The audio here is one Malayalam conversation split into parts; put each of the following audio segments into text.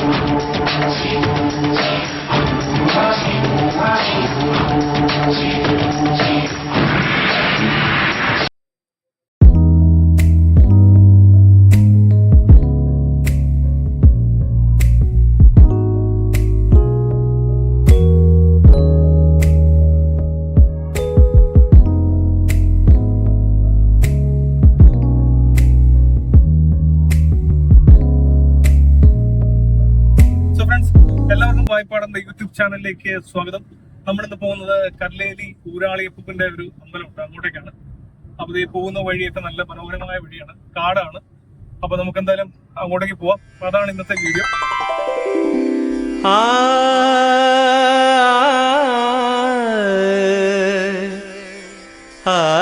Thank you. ചാനലിലേക്ക് സ്വാഗതം നമ്മളിന്ന് പോകുന്നത് കല്ലേലി ഊരാളിയപ്പൂപ്പിന്റെ ഒരു അമ്പലമുണ്ട് അങ്ങോട്ടേക്കാണ് അപ്പൊ ഈ പോകുന്ന വഴിയൊക്കെ നല്ല മനോഹരമായ വഴിയാണ് കാടാണ് അപ്പൊ നമുക്ക് എന്തായാലും അങ്ങോട്ടേക്ക് പോവാം അതാണ് ഇന്നത്തെ വീഡിയോ ആ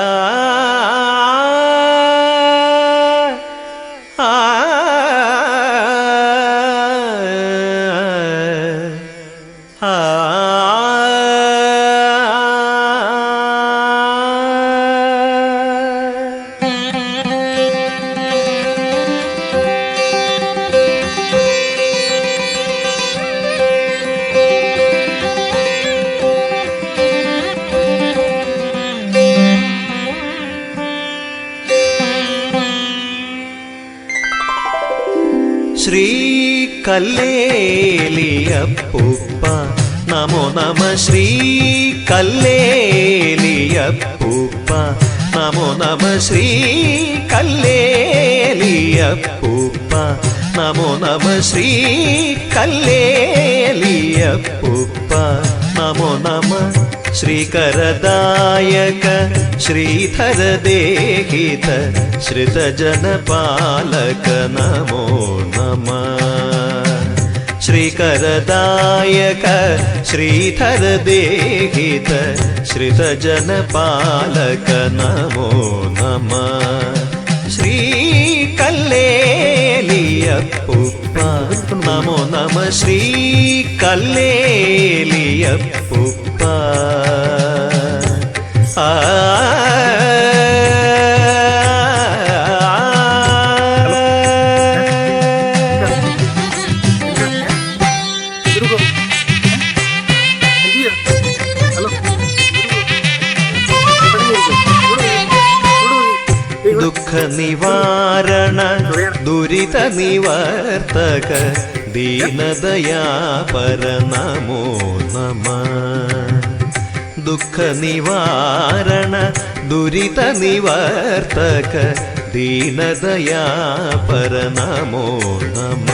കല്ലേലിയപ്പൂപ്പ നമോ നമ ശ്രീ കല്ലേലിയപ്പൂപ്പ നമോ നമ ശ്രീ കല്ലേലിയപ്പൂപ്പ നമോ നമ ശ്രീ കല്ലേലിയപ്പൂപ്പ നമോ നമ ശ്രീകരദായക ശ്രീധര ദേഹിത ശ്രിതജനപാലക. നമോ നമ. ശ്രീകരദായക ശ്രീധര ദേഹിത ശ്രിതജനപാലക നമോ നമ ശ്രീ കല്ലേലിയപ്പൂപ്പ നമോ നമ ശ്രീ ദുഃഖ നിവാരണ ദുരിത നിവർത്തക ദീനദയാ പരനമോ നമ ദുഃഖ നിവാരണ ദുരിത നിവർത്തക ദീനദയാ പരനമോ നമ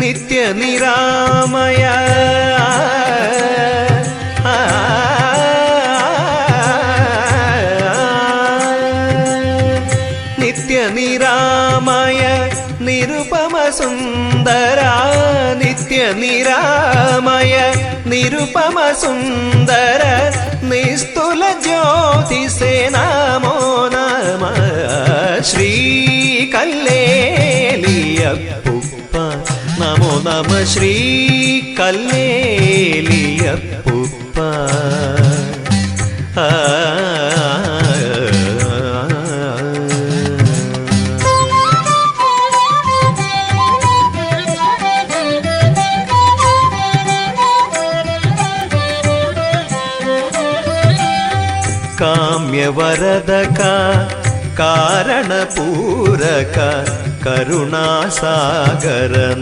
നിത്യനിരാമയ നിത്യനിരാമയ निरुपमसुन्दरा नित्यनिरामय निरुपमसुन्दर निस्तुलज्योतिषे नामो नमः श्रीकल्लेलियप्पुप्प नमो नमः श्रीकल्लेलियप्पुप्प आ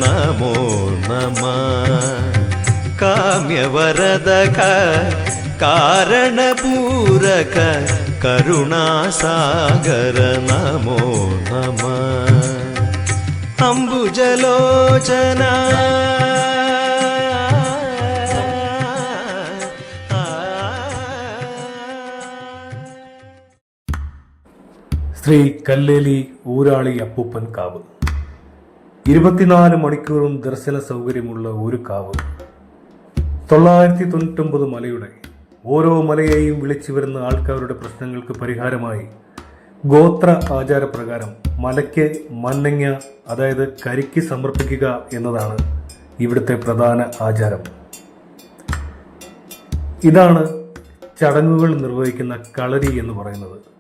നമോ നമ ശ്രീ കല്ലേലിയപ്പുപ്പ ആ കാമ്യവരദക കാരണപൂരക കരുണാസാഗര നമോ നമ കാമ്യവരദക ശ്രീ കല്ലേലി ഊരാളി അപ്പൂപ്പൻ കാവ്. ഇരുപത്തിനാല് മണിക്കൂറും ദർശന സൗകര്യമുള്ള ഒരു കാവ്. തൊള്ളായിരത്തി തൊണ്ണൂറ്റൊമ്പത് മലയുടെ ഓരോ മലയെയും വിളിച്ചു വരുന്ന ആൾക്കാരുടെ പ്രശ്നങ്ങൾക്ക് പരിഹാരമായി ഗോത്ര ആചാരപ്രകാരം മലയ്ക്ക് മന്നങ്ങ അതായത് കരിക്ക് സമർപ്പിക്കുക എന്നതാണ് ഇവിടുത്തെ പ്രധാന ആചാരം. ഇതാണ് ചടങ്ങുകൾ നിർവഹിക്കുന്ന കളരി എന്ന് പറയുന്നത്.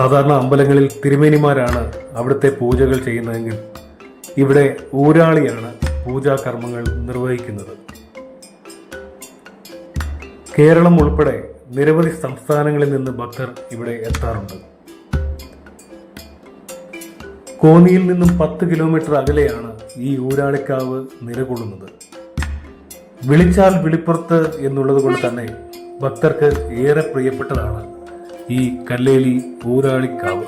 സാധാരണ അമ്പലങ്ങളിൽ തിരുമേനിമാരാണ് അവിടുത്തെ പൂജകൾ ചെയ്യുന്നതെങ്കിൽ ഇവിടെ ഊരാളിയാണ് പൂജാകർമ്മങ്ങൾ നിർവഹിക്കുന്നത്. കേരളം ഉൾപ്പെടെ നിരവധി സംസ്ഥാനങ്ങളിൽ നിന്ന് ഭക്തർ ഇവിടെ എത്താറുണ്ട്. കോന്നിയിൽ നിന്നും പത്ത് കിലോമീറ്റർ അകലെയാണ് ഈ ഊരാളിക്കാവ് നിലകൊള്ളുന്നത്. വിളിച്ചാൽ വിളിപ്പുറത്ത് എന്നുള്ളത് കൊണ്ട് തന്നെ ഭക്തർക്ക് ഏറെ പ്രിയപ്പെട്ടതാണ്. ഈ കല്ലേലി ഊരാളിക്കാവ്.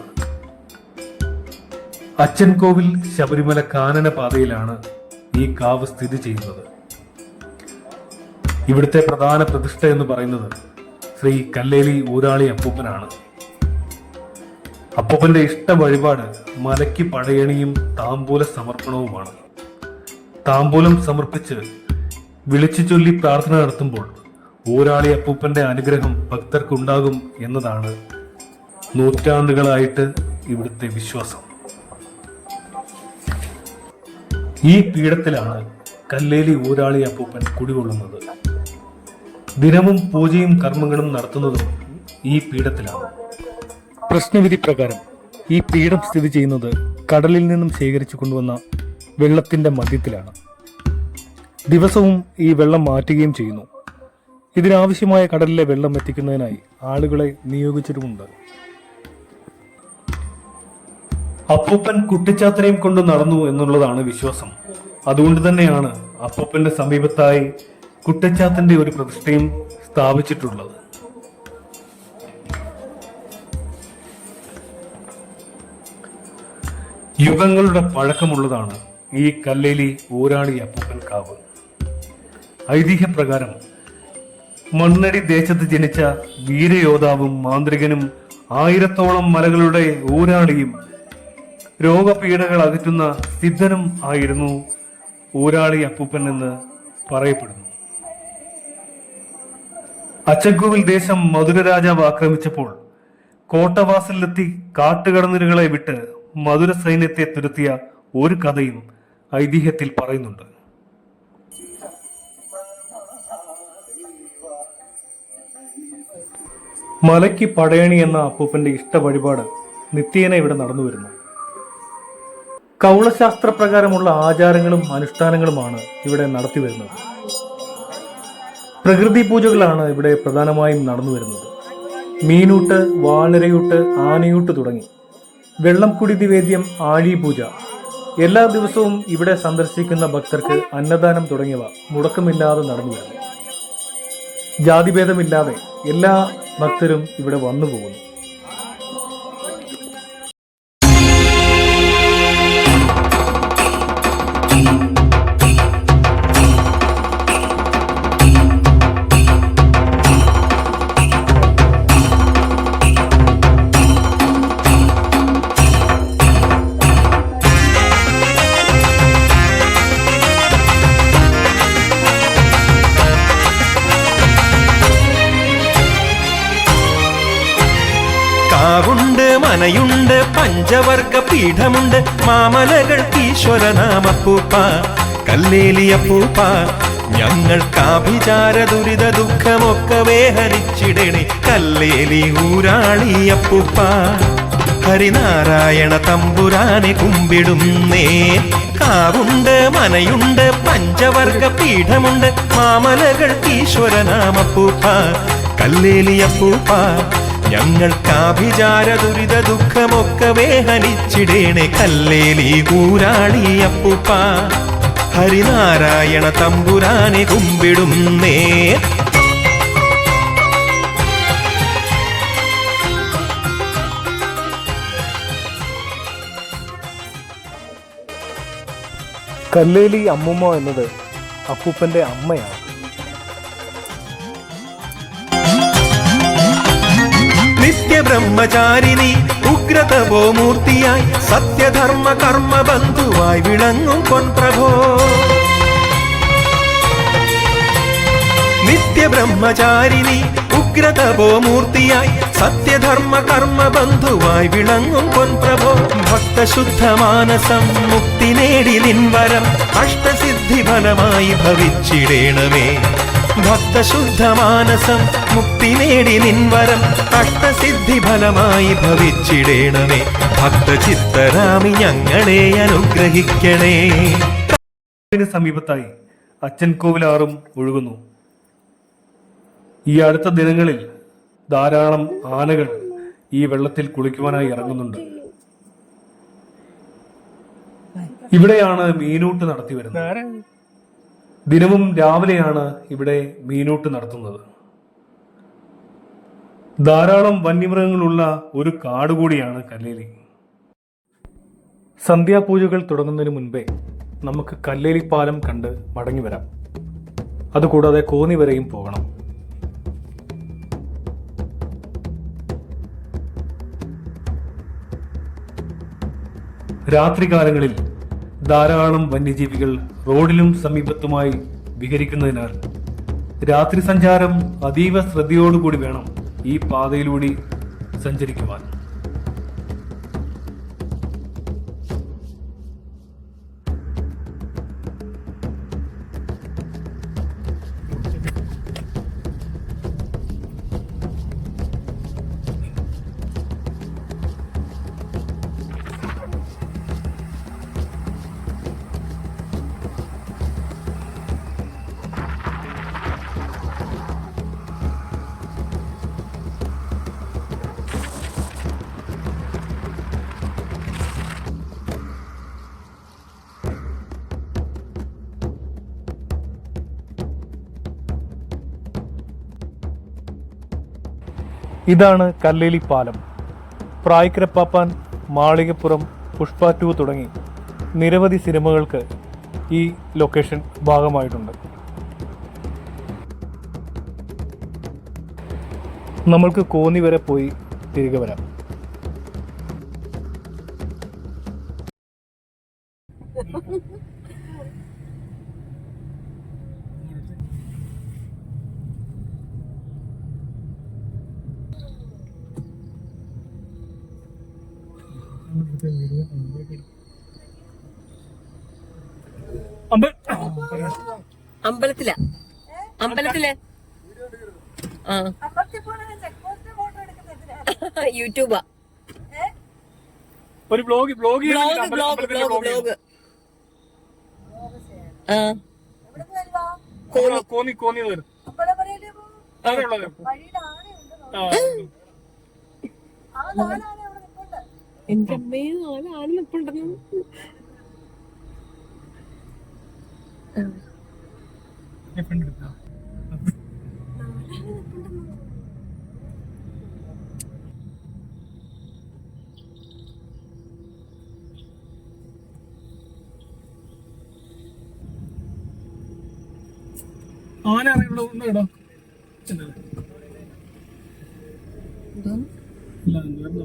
അച്ചൻകോവിൽ ശബരിമല കാനന പാതയിലാണ് ഈ കാവ് സ്ഥിതി ചെയ്യുന്നത്. ഇവിടുത്തെ പ്രധാന പ്രതിഷ്ഠ എന്ന് പറയുന്നത് ശ്രീ കല്ലേലി ഊരാളി അപ്പൂപ്പനാണ്. അപ്പൂപ്പന്റെ ഇഷ്ട വഴിപാട് മലയ്ക്ക് പടയണിയും താമ്പൂല സമർപ്പണവുമാണ്. താമ്പൂലം സമർപ്പിച്ച് വിളിച്ചു ചൊല്ലി പ്രാർത്ഥന നടത്തുമ്പോൾ ഊരാളി അപ്പൂപ്പന്റെ അനുഗ്രഹം ഭക്തർക്കുണ്ടാകും എന്നതാണ് നൂറ്റാണ്ടുകളായിട്ട് ഇവിടുത്തെ വിശ്വാസം. ഈ പീഠത്തിലാണ് കല്ലേലി ഊരാളി അപ്പൂപ്പൻ കുടികൊള്ളുന്നത്. ദിനവും പൂജയും കർമ്മങ്ങളും നടത്തുന്നതും ഈ പീഠത്തിലാണ്. പ്രശ്നവിധി പ്രകാരം ഈ പീഠം സ്ഥിതി ചെയ്യുന്നത് കടലിൽ നിന്നും ശേഖരിച്ചു കൊണ്ടുവന്ന വെള്ളത്തിന്റെ മധ്യത്തിലാണ്. ദിവസവും ഈ വെള്ളം മാറ്റുകയും ചെയ്യുന്നു. ഇതിനാവശ്യമായ കടലിലെ വെള്ളം എത്തിക്കുന്നതിനായി ആളുകളെ നിയോഗിച്ചിട്ടുമുണ്ട്. അപ്പൂപ്പൻ കുട്ടിച്ചാത്തനെയും കൊണ്ട് നടന്നു എന്നുള്ളതാണ് വിശ്വാസം. അതുകൊണ്ട് തന്നെയാണ് അപ്പൂപ്പന്റെ സമീപത്തായി കുട്ടിച്ചാത്തന്റെ ഒരു പ്രതിഷ്ഠയും സ്ഥാപിച്ചിട്ടുള്ളത്. യുഗങ്ങളുടെ പഴക്കമുള്ളതാണ് ഈ കല്ലേലി ഊരാളി അപ്പൂപ്പൻ കാവ്. ഐതിഹ്യപ്രകാരം മണ്ണടി ദേശത്ത് ജനിച്ച വീരയോദ്ധാവും മാന്ത്രികനും ആയിരത്തോളം മലകളുടെ ഊരാളിയും രോഗപീഠകൾ അകറ്റുന്ന സിദ്ധനും ആയിരുന്നു ഊരാളി അപ്പൂപ്പൻ എന്ന് പറയപ്പെടുന്നു. അച്ചൻകോവിൽ ദേശം മധുര രാജാവ് ആക്രമിച്ചപ്പോൾ കോട്ടവാസലിലെത്തി കാട്ടുകടന്നിലുകളെ വിട്ട് മധുര സൈന്യത്തെ തുരത്തിയ ഒരു കഥയും ഐതിഹ്യത്തിൽ പറയുന്നുണ്ട്. മലയ്ക്ക് പടയണി എന്ന അപ്പൂപ്പന്റെ ഇഷ്ട വഴിപാട് നിത്യേന ഇവിടെ നടന്നു വരുന്നു. കൗളശാസ്ത്ര പ്രകാരമുള്ള ആചാരങ്ങളും അനുഷ്ഠാനങ്ങളുമാണ് ഇവിടെ നടത്തി വരുന്നത്. പ്രകൃതി പൂജകളാണ് ഇവിടെ പ്രധാനമായും നടന്നു വരുന്നത്. മീനൂട്ട് വാനരയൂട്ട് ആനയൂട്ട് തുടങ്ങി വെള്ളം കുടി നിവേദ്യം ആഴി പൂജ എല്ലാ ദിവസവും ഇവിടെ സന്ദർശിക്കുന്ന ഭക്തർക്ക് അന്നദാനം തുടങ്ങിയവ മുടക്കമില്ലാതെ നടന്നു വരുന്നു. ജാതിഭേദമില്ലാതെ എല്ലാ ഭക്തരും ഇവിടെ വന്നു പോകുന്നു പഞ്ചവർഗ പീഠമുണ്ട് മാമലകൾ ഈശ്വരനാമപ്പൂപ്പ കല്ലേലിയപ്പൂപ്പ ഞങ്ങൾക്കാഭിചാര ദുരിത ദുഃഖമൊക്കെ ഹരിച്ചിടണേ കല്ലേലി ഊരാളിയപ്പൂപ്പ. ഹരിനാരായണ തമ്പുരാനെ കുമ്പിടുന്നേ. കാവുണ്ട് മനയുണ്ട് പഞ്ചവർഗ പീഠമുണ്ട് മാമലകൾ ഈശ്വരനാമപ്പൂപ്പ കല്ലേലിയപ്പൂപ്പ. ഞങ്ങൾക്കാഭിചാര ദുരിത ദുഃഖമൊക്കെ ഹനിച്ചിടേണേ കല്ലേലി കൂരാളി അപ്പൂപ്പ. ഹരിനാരായണ തമ്പുരാനെ കുമ്പിടുന്നേ. കല്ലേലി അമ്മുമ്മ എന്നത് അപ്പൂപ്പന്റെ അമ്മയാണ്. നിത്യബ്രഹ്മചാരിണി ഉഗ്രതവോ മൂർത്തിയായി സത്യധർമ്മ കർമ്മ ബന്ധുവായി വിളങ്ങും പൊൻപ്രഭോ നിത്യബ്രഹ്മചാരിണി ഉഗ്രതപോ മൂർത്തിയായി സത്യധർമ്മ കർമ്മ ബന്ധുവായി വിളങ്ങും പൊൻപ്രഭോ ഭക്തശുദ്ധ മാനസം മുക്തി നേടി നിൻവരം അഷ്ടസിദ്ധി ഫലമായി ഭവിച്ചിടേണമേ. ഭക്തശുദ്ധ മാനസം മുക്തി നേടി നിൻവരം അഷ്ടസിദ്ധി ഫലമായി ഭവിച്ചിടേണമേ. ഭക്തചിത്തരാമി ഞങ്ങളെ അനുഗ്രഹിക്കണേ. സമീപത്തായി അച്ഛൻ കോവിലാറും ഒഴുകുന്നു. ഈ അടുത്ത ദിനങ്ങളിൽ ധാരാളം ആനകൾ ഈ വെള്ളത്തിൽ കുളിക്കുവാനായി ഇറങ്ങുന്നുണ്ട്. ഇവിടെയാണ് മീനൂട്ട് നടത്തി വരുന്നത് ദിനവും രാവിലെയാണ് ഇവിടെ മീനൂട്ട് നടത്തുന്നത്. ധാരാളം വന്യമൃഗങ്ങളുള്ള ഒരു കാട് കൂടിയാണ് കല്ലേലി. സന്ധ്യാപൂജകൾ തുടങ്ങുന്നതിന് മുൻപേ നമുക്ക് കല്ലേലി പാലം കണ്ട് മടങ്ങി വരാം അതുകൂടാതെ കോന്നി വരെയും പോകണം. രാത്രികാലങ്ങളിൽ ധാരാളം വന്യജീവികൾ റോഡിലും സമീപത്തുമായി വിഹരിക്കുന്നതിനാൽ രാത്രി സഞ്ചാരം അതീവ ശ്രദ്ധയോടുകൂടി വേണം ഈ പാതയിലൂടെ സഞ്ചരിക്കുവാൻ. ഇതാണ് കല്ലേലി പാലം. പ്രായക്കരപ്പാപ്പാൻ മാളികപ്പുറം പുഷ്പ ടു തുടങ്ങി നിരവധി സിനിമകൾക്ക് ഈ ലൊക്കേഷൻ ഭാഗമായിട്ടുണ്ട്. നമ്മൾക്ക് കോന്നി വരെ പോയി തിരികെ വരാം അമ്പലത്തില അമ്പലത്തിൽ ആ യൂട്യൂബാ ഒരു blog blog blog Konni Konni വരും എന്റെ അമ്മയെ നാല് ആൾ നിൽപ്പുണ്ടെന്ന് ആന അറിയുള്ള ഒന്ന് ഇടാം ഇല്ല എന്താ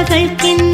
ஆசைகள் கின்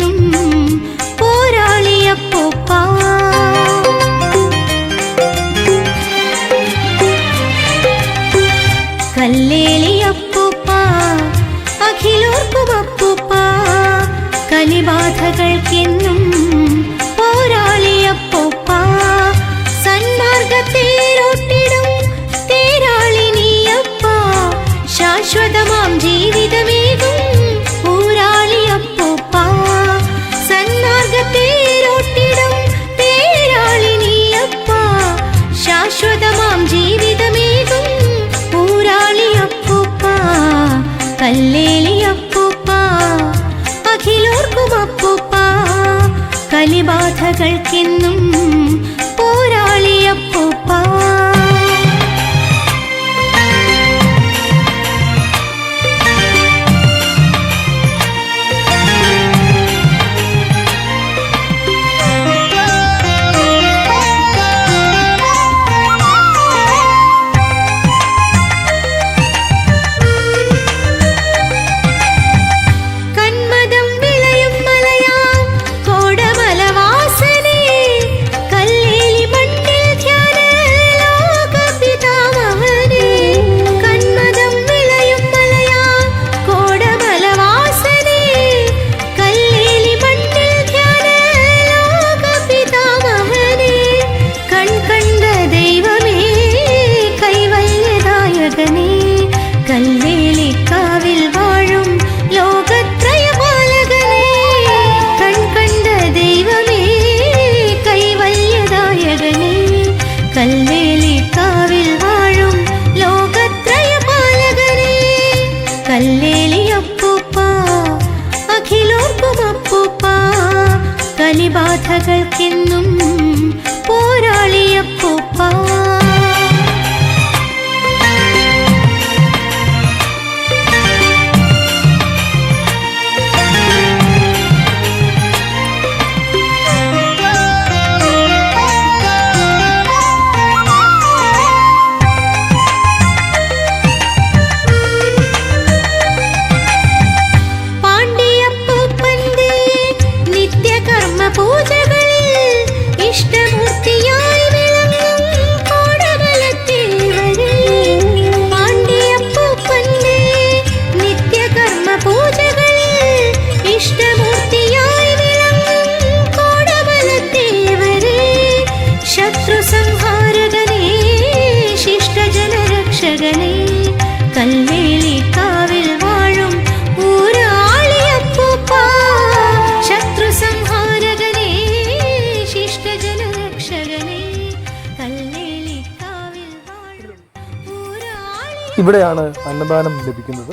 ഇവിടെയാണ് അന്നദാനം ലഭിക്കുന്നത്.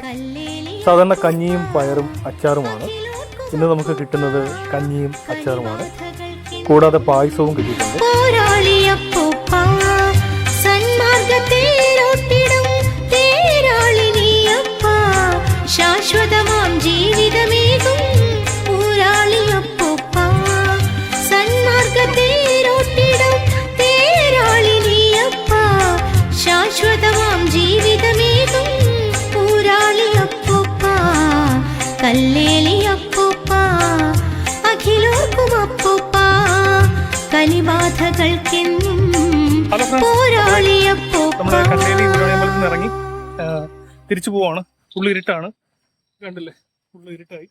സാധാരണ കഞ്ഞിയും പയറും അച്ചാറുമാണ്. ഇന്ന് നമുക്ക് കിട്ടുന്നത് കഞ്ഞിയും അച്ചാറുമാണ്. കൂടാതെ പായസവും കിട്ടിയിട്ടുണ്ട്. ശാശ്വതമാം ഇറങ്ങി തിരിച്ചു പോവാണ്. ഫുള്ള് ഇരുട്ടാണ്. കണ്ടില്ലേ? ഫുള്ള് ഇരുട്ടായി.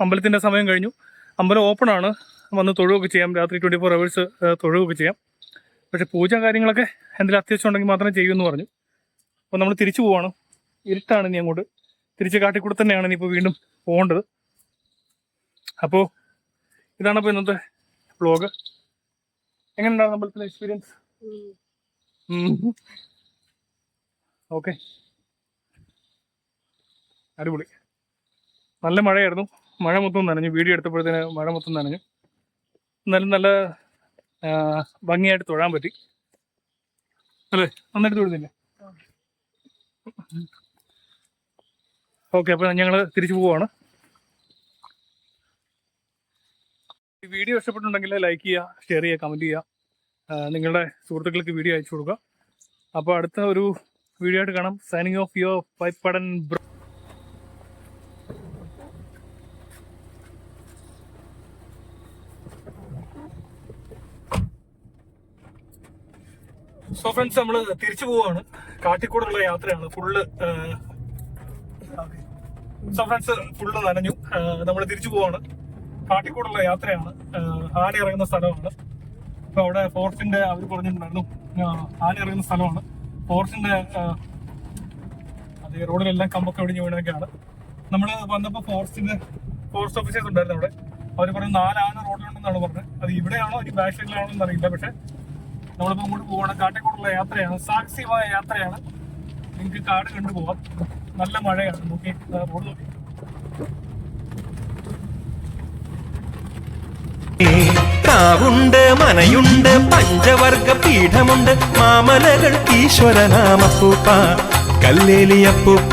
അമ്പലത്തിന്റെ സമയം കഴിഞ്ഞു. അമ്പലം ഓപ്പൺ ആണ് വന്ന് തൊഴുകയൊക്കെ ചെയ്യാം. രാത്രി ട്വന്റി ഫോർ അവേഴ്സ് തൊഴുകയൊക്കെ ചെയ്യാം. പക്ഷെ പൂജ കാര്യങ്ങളൊക്കെ എന്തെങ്കിലും അത്യാവശ്യം ഉണ്ടെങ്കിൽ മാത്രമേ ചെയ്യൂ എന്ന് പറഞ്ഞു. അപ്പോൾ നമ്മൾ തിരിച്ചു പോവാണ്. ഇരുട്ടാണ് ഇനി അങ്ങോട്ട്. തിരിച്ച് കാട്ടിക്കൂടെ തന്നെയാണ് ഇനിയിപ്പോൾ വീണ്ടും പോകേണ്ടത്. അപ്പോൾ ഇതാണ് അപ്പോൾ ഇന്നത്തെ ബ്ലോഗ് എങ്ങനെയുണ്ടായിരുന്നു അമ്പലത്തിലെ എക്സ്പീരിയൻസ് ഓക്കെ അടിപൊളി. നല്ല മഴയായിരുന്നു. മഴ മൊത്തം നനഞ്ഞു. വീഡിയോ എടുത്തപ്പോഴത്തേന് മഴ മൊത്തം നനഞ്ഞു. നല്ല നല്ല ഭംഗിയായിട്ട് തൊഴാൻ പറ്റി. അല്ലേ? നന്നായിട്ട് തൊഴുന്നില്ലേ? ഓക്കെ അപ്പോൾ ഞങ്ങൾ തിരിച്ചു പോവാണ്. ഈ വീഡിയോ ഇഷ്ടപ്പെട്ടുണ്ടെങ്കിൽ ലൈക്ക് ചെയ്യുക ഷെയർ ചെയ്യുക കമന്റ് ചെയ്യുക. നിങ്ങളുടെ സുഹൃത്തുക്കൾക്ക് വീഡിയോ അയച്ചു കൊടുക്കുക. അപ്പോൾ അടുത്ത ഒരു വീഡിയോ ആയിട്ട് കാണാം. സൈനിങ് ഓഫ് യുവർ പൈപ്പടൻ ബ്രോ സോ ഫ്രണ്ട്സ് നമ്മൾ തിരിച്ചു പോവാണ്. കാട്ടിക്കൂടുള്ള യാത്രയാണ്. ഫുള്ള് സോ ഫ്രണ്ട്സ് ഫുള്ള് നനഞ്ഞു. നമ്മൾ തിരിച്ചു പോവാണ്. കാട്ടിക്കൂടുള്ള യാത്രയാണ്. ആന ഇറങ്ങുന്ന സ്ഥലമാണ്. അപ്പൊ അവിടെ ഫോറസ്റ്റിന്റെ അവർ പറഞ്ഞിട്ടുണ്ടായിരുന്നു ആന ഇറങ്ങുന്ന സ്ഥലമാണ്. ഫോറസ്റ്റിന്റെ അതേ റോഡിലെല്ലാം കമ്പൊക്കെ ഒടിഞ്ഞു വീണൊക്കെയാണ്. നമ്മൾ വന്നപ്പോൾ ഫോറസ്റ്റിന്റെ ഫോറസ്റ്റ് ഓഫീസേഴ്സ് ഉണ്ടായിരുന്നു അവിടെ. അവർ പറഞ്ഞു നാലാന റോഡിലുണ്ടെന്നാണ് പറഞ്ഞത്. അത് ഇവിടെയാണോ ഇനി ബാക്ക് സൈഡിലാണോ എന്ന് അറിയില്ല. പക്ഷെ നമ്മളിപ്പോൾ ഇങ്ങോട്ട് പോകണം കാട്ടിക്കൂടുള്ള യാത്രയാണ്. സാഹസികമായ യാത്രയാണ്. നിങ്ങൾക്ക് കാട് കണ്ടു പോവാം. നല്ല മഴയാണ്. നോക്കി റോഡ് നോക്കി. കാവുണ്ട് മനയുണ്ട് പഞ്ചവർഗ പീഠമുണ്ട്. മാമലകൾ ഈശ്വരനാമപ്പൂപ്പ കല്ലേലിയപ്പൂപ്പ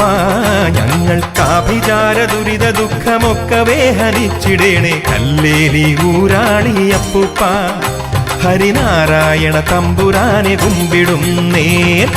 ഞങ്ങൾക്കാഭിചാര ദുരിത ദുഃഖമൊക്കെ ഹരിച്ചിടേണേ കല്ലേലി ഊരാളിയപ്പൂപ്പ ഹരിനാരായണ തമ്പുരാനെ കുമ്പിടും നേർ.